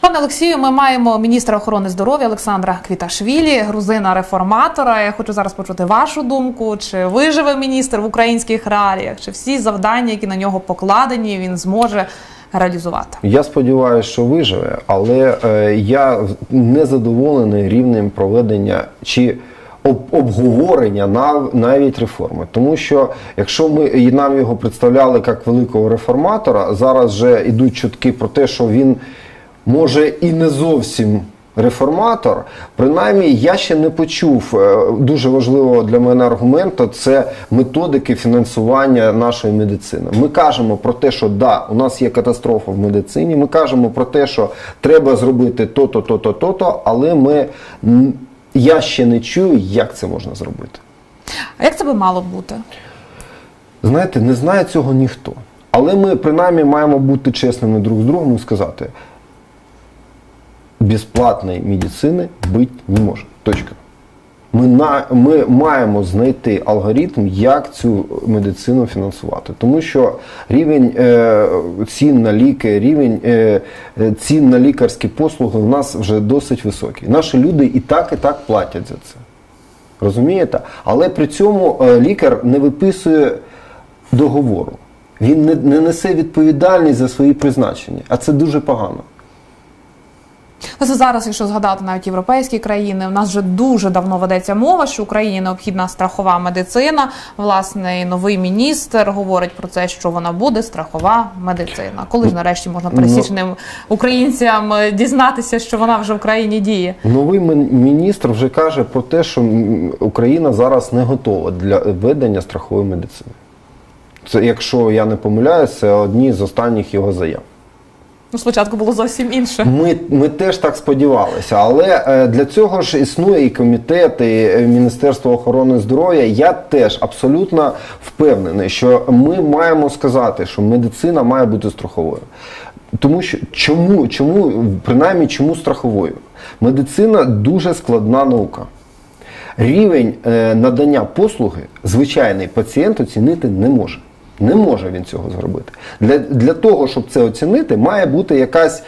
Пане Олексію, ми маємо міністра охорони здоров'я Олександра Квіташвілі, грузина реформатора. Я хочу зараз почути вашу думку. Чи виживе міністр в українських реаліях? Чи всі завдання, які на нього покладені, він зможе реалізувати? Я сподіваюся, що виживе, але е, я не задоволений рівнем проведення чи об- обговорення нав- навіть реформи. Тому що якщо ми і нам його представляли як великого реформатора, зараз вже йдуть чутки про те, що він може і не зовсім. Реформатор, принаймні, я ще не почув е, дуже важливого для мене аргументу це методики фінансування нашої медицини. Ми кажемо про те, що да, у нас є катастрофа в медицині. Ми кажемо про те, що треба зробити то-то, то-то, то-то, але ми я ще не чую, як це можна зробити. А як це би мало бути? Знаєте, не знає цього ніхто. Але ми принаймні маємо бути чесними друг з другом і сказати, безплатної медицини бути не може. Точка. Ми, на, ми маємо знайти алгоритм, як цю медицину фінансувати. Тому що рівень е, цін на ліки, рівень е, е, цін на лікарські послуги у нас вже досить високий. Наші люди і так, і так платять за це. Розумієте? Але при цьому е, лікар не виписує договору. Він не, не несе відповідальність за свої призначення, а це дуже погано. Ось зараз, якщо згадати навіть європейські країни, у нас вже дуже давно ведеться мова, що Україні необхідна страхова медицина. Власне, новий міністр говорить про це, що вона буде страхова медицина. Коли ж нарешті можна пересічним українцям е, дізнатися, що вона вже в країні діє? Новий міністр вже каже про те, що Україна зараз не готова для ведення страхової медицини. Це, якщо я не помиляюся, це одні з останніх його заяв. Ну, спочатку було зовсім інше. Ми, ми теж так сподівалися, але е, для цього ж існує і комітет, і е, Міністерство охорони здоров'я. Я теж абсолютно впевнений, що ми маємо сказати, що медицина має бути страховою. Тому що чому, чому, принаймні, чому страховою? Медицина дуже складна наука. Рівень е, надання послуги звичайний пацієнт оцінити не може. Не може він цього зробити. Для, для того, щоб це оцінити, має бути якась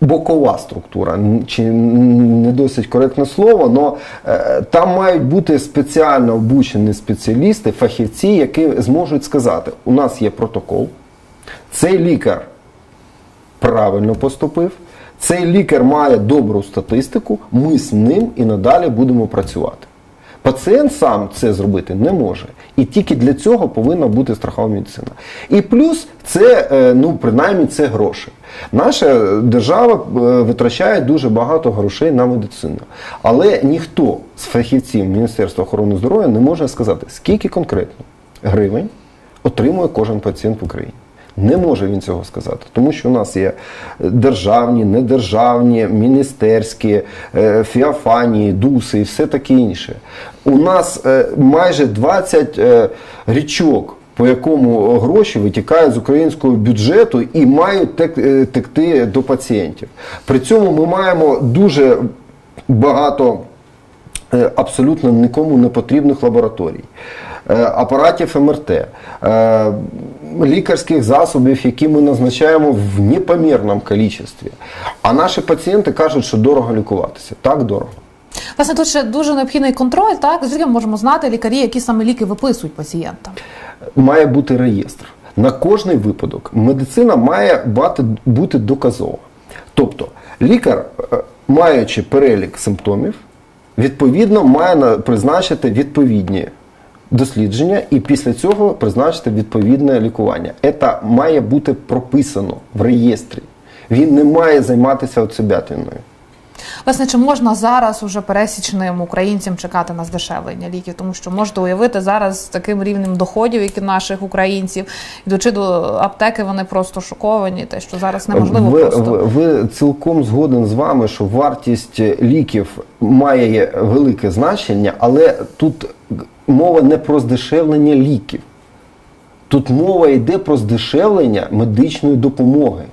бокова структура, чи не досить коректне слово, але там мають бути спеціально обучені спеціалісти, фахівці, які зможуть сказати: у нас є протокол, цей лікар правильно поступив. Цей лікар має добру статистику, ми з ним і надалі будемо працювати. Пацієнт сам це зробити не може. І тільки для цього повинна бути страхова медицина. І плюс це, е, ну, принаймні, це гроші. Наша держава е, витрачає дуже багато грошей на медицину. Але ніхто з фахівців Міністерства охорони здоров'я не може сказати, скільки конкретно гривень отримує кожен пацієнт в Україні. Не може він цього сказати, тому що у нас є державні, недержавні, міністерські, е, фіафанії, дуси і все таке інше. У нас е, майже 20 е, річок, по якому гроші витікають з українського бюджету і мають текти до пацієнтів. При цьому ми маємо дуже багато абсолютно нікому не потрібних лабораторій, апаратів МРТ, е, лікарських засобів, які ми назначаємо в непомірному кількості. А наші пацієнти кажуть, що дорого лікуватися. Так дорого. Власне, тут ще дуже необхідний контроль. Так звідки ми можемо знати лікарі, які саме ліки виписують пацієнтам. Має бути реєстр. На кожний випадок медицина має бути доказова. Тобто лікар, е, маючи перелік симптомів, відповідно має призначити відповідні дослідження і після цього призначити відповідне лікування. Це має бути прописано в реєстрі. Він не має займатися оцебятиною. Власне, чи можна зараз уже пересічним українцям чекати на здешевлення ліків? Тому що можете уявити зараз з таким рівнем доходів, як і наших українців, йдучи до аптеки, вони просто шоковані. Те, що зараз неможливо ви, просто ви, ви цілком згоден з вами, що вартість ліків має велике значення, але тут мова не про здешевлення ліків. Тут мова йде про здешевлення медичної допомоги.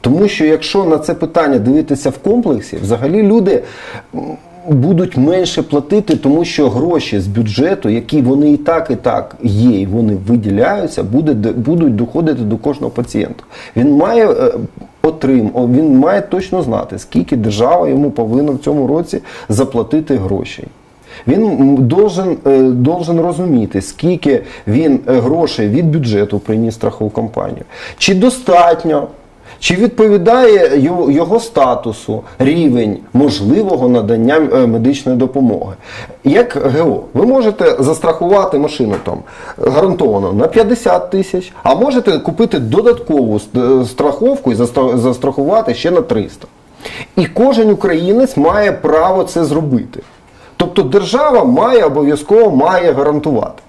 Тому що якщо на це питання дивитися в комплексі, взагалі люди будуть менше платити, тому що гроші з бюджету, які вони і так, і так є, і вони виділяються, буде, будуть доходити до кожного пацієнта. Він має е, отрим, він має точно знати, скільки держава йому повинна в цьому році заплатити грошей. Він должен, е, должен розуміти, скільки він е, грошей від бюджету приніс страхову компанію. Чи достатньо, чи відповідає його, статусу рівень можливого надання е, медичної допомоги. Як ГО, ви можете застрахувати машину там гарантовано на 50 тисяч, а можете купити додаткову страховку і застрахувати ще на 300. І кожен українець має право це зробити. Тобто держава має обов'язково має гарантувати.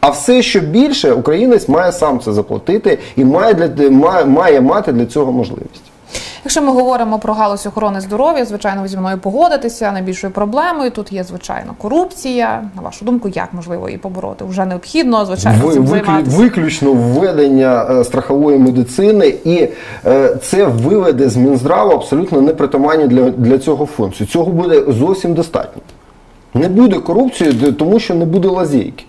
А все, що більше, українець має сам це заплатити і має, для, має, має мати для цього можливість. Якщо ми говоримо про галузь охорони здоров'я, звичайно, ви зі мною погодитеся. Найбільшою проблемою тут є звичайно корупція. На вашу думку, як можливо її побороти? Вже необхідно, звичайно, Ви- цим займатися. виключно введення е, страхової медицини, і е, це виведе з Мінздраву абсолютно непритаманні для, для цього функцію. Цього буде зовсім достатньо. Не буде корупції, тому що не буде лазейки.